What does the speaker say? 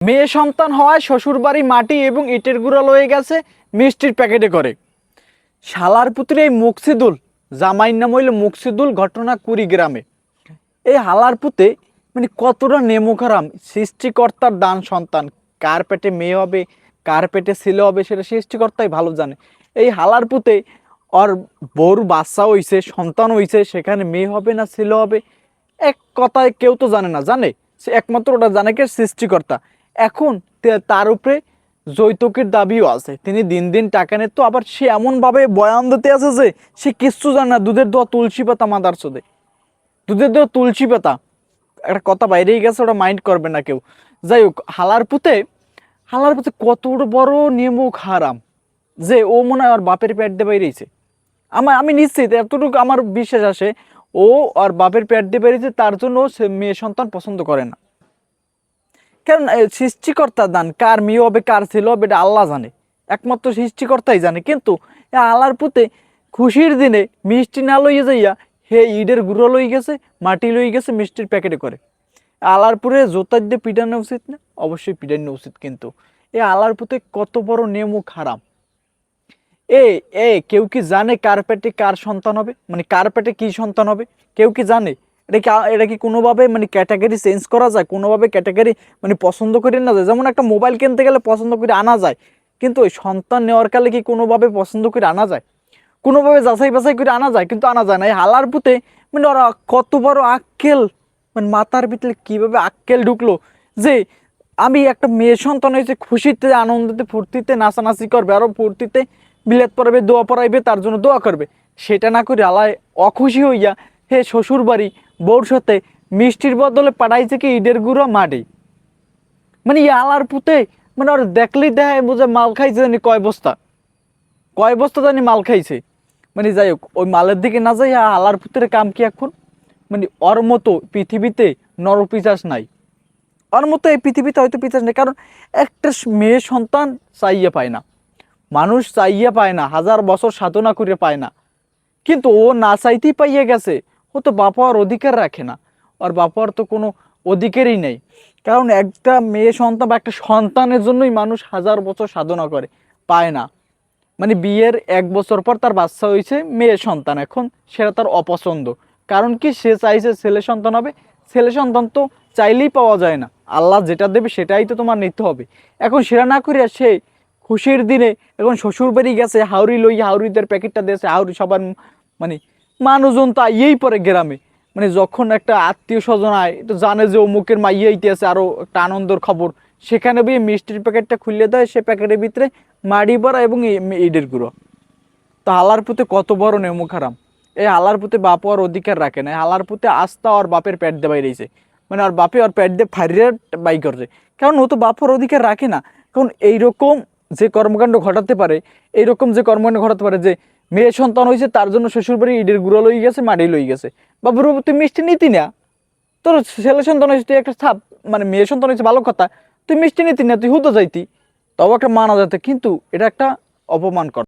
মেয়ে সন্তান হওয়ায় শ্বশুরবাড়ি মাটি এবং ইটের গুঁড়া লয়ে গেছে মিষ্টির প্যাকেটে করে। শালার পুত্র এই মুকসিদুল জামাইর নাম হইল মুকসিদুল, ঘটনা কুড়িগ্রামে। এই হালার পুতে মানে কতটা নেমুখারাম, সৃষ্টিকর্তার দান সন্তান। কার পেটে মেয়ে হবে, কার পেটে ছেলে হবে, সেটা সৃষ্টিকর্তাই ভালো জানে। এই হালার পুতে, ওর বউর বাচ্চা হইছে, সন্তান হইছে, সেখানে মেয়ে হবে না ছেলে হবে, এক কথায় কেউ তো জানে না। জানে? সে একমাত্র ওটা জানে কে সৃষ্টিকর্তা। এখন তার উপরে যৌতুকের দাবিও আছে। তিনি দিন দিন টাকা নেন। তো আবার সে এমনভাবে বয়ান দিতে আছে যে সে কিচ্ছু জানে না। দুধের দোয়া তুলসী পাতা মাদার চোদে। দুধের দোয়া তুলসী পাতা। একটা কথা বাইরেই গেছে, ওটা মাইন্ড করবে না কেউ। যাই হোক, হালার পুঁতে হালার পুঁতে কত বড় নিয়মুখ হারাম। যে ও মনে হয় ওর বাপের পেট দিয়ে বাইরেছে আমার আমি নিশ্চিত, এতটুকু আমার বিশ্বাস আসে ও আর বাপের পেট দিয়ে বেরিয়েছে, তার জন্য সে মেয়ে সন্তান পছন্দ করে না। কারণ সৃষ্টিকর্তা দান? কার মেয়ে হবে কার ছেলে হবে এটা আল্লাহ জানে। একমাত্র সৃষ্টিকর্তাই জানে। কিন্তু আল্লাহর পুতে খুশির দিনে মিষ্টি না লইয়ে যাইয়া হে ইডের গুঁড়ো লই গেছে, মাটি লই গেছে, মিষ্টির প্যাকেটে করে। আলারপুরে জোতার দিয়ে পিটানো উচিত না? অবশ্যই পিটানো উচিত কিন্তু। এ আলারপুতে কত বড় নিয়মুখ হারাম। এ এ, কেউ কি জানে কার পেটে কার সন্তান হবে? মানে কার পেটে কি সন্তান হবে? কেউ কি জানে? এটা কি এটা কি কোনোভাবে মানে ক্যাটাগরি চেঞ্জ করা যায়? কোনোভাবে ক্যাটাগরি মানে পছন্দ করে না যায়? যেমন একটা মোবাইল কিনতে গেলে পছন্দ করে আনা যায়, কিন্তু ওই সন্তান নেওয়ার কালে কি কোনোভাবে পছন্দ করে আনা যায়? কোনোভাবে যাচাই বাছাই করে আনা যায়, কিন্তু আনা যায় না। এই হালার পুঁতে মানে ওরা কত বড় আক্কেল মানে মাথার ভিতরে কীভাবে আক্কেল ঢুকলো যে আমি একটা মেয়ে সন্তান হয়েছে, খুশিতে, আনন্দতে, ফুর্তিতে, নাচানাচি করবে আরও ফুর্তিতে, বিলেত পড়াবে, দোয়া পড়াইবে, তার জন্য দোয়া করবে। সেটা না করে আলায় অখুশি হইয়া হে শ্বশুর বাড়ি বউর সাথে মিষ্টির বদলে পাঠাইছে কি ইডের গুঁড়ো মাটি? মানে আলার পুঁতে মানে ওর দেখলেই দেখায় বুঝে মাল খাইছে জানি কয় বস্তা? কয় বস্তা জানি মাল খাইছে? মানে যাই হোক, ওই মালের দিকে না যাই আলার পুত্রের কাম কি এখন? মানে ওর মতো পৃথিবীতে নরপিচাস নাই। ওর মতো এই পৃথিবীতে হয়তো পিচাস নেই, কারণ একটা মেয়ে সন্তান চাইয়ে পায় না। মানুষ চাইয়ে পায় না, হাজার বছর সাধনা করে পায় না। কিন্তু ও না চাইতেই পাইয়ে গেছে। ও তো বাপ বাপার অধিকার রাখে না। আর বাপার তো কোনো অধিকারই নেই। কারণ একটা মেয়ে সন্তান বা একটা সন্তানের জন্যই মানুষ হাজার বছর সাধনা করে, পায় না। মানে বিয়ের এক বছর পর তার বাচ্চা হয়েছে মেয়ে সন্তান এখন, সেটা তার অপছন্দ। কারণ কি? সে চাইছে ছেলে সন্তান হবে। ছেলে সন্তান তো চাইলেই পাওয়া যায় না। আল্লাহ যেটা দেবে সেটাই তো তোমার নিতে হবে। এখন সেটা না করিয়া সে খুশির দিনে এখন শ্বশুর বাড়ি গেছে হাউরি লই হাউরিদের প্যাকেটটা দিয়েছে হাউরি সবার মানে মানুষজন তো আইয়েই পরে গ্রামে। মানে যখন একটা আত্মীয় স্বজন আয়, তো জানে যে অমুকের মাইয়ে হইতে আছে আরও একটা আনন্দর খবর। সেখানে গিয়ে মিষ্টির প্যাকেটটা খুললে দেয়, সে প্যাকেটের ভিতরে মাড়ি ভরা এবং ইটের গুঁড়ো। তো হালার পুঁতে কত বড় নেমুখ হারাম এই হালার পুঁতে বাপ আর অধিকার রাখে না। হালার পুঁতে আস্থা আর বাপের পেট দিয়ে বাইরেছে মানে আর বাপে আর পেট দিয়ে ফাইরে বাই করছে। কারণ ও তো বাপর অধিকার রাখে না। কারণ এইরকম যে কর্মকাণ্ড ঘটাতে পারে, এইরকম যে কর্মকাণ্ড ঘটাতে পারে যে মেয়ে সন্তান হয়েছে, তার জন্য শ্বশুর শ্বশুরবাড়ি ইডের গুঁড়ো লই গেছে, মাটি লই গেছে। বাবুর তুই মিষ্টি নিতি না? তোর ছেলে সন্তান হয়েছে, তুই একটা ছাপ মানে মেয়ে সন্তান হয়েছে, ভালো কথা। তুই মিষ্টি নিতি না, তুই হুতো যাইতি। তবে একটা মানা যেত কিন্তু এটা একটা অপমান কর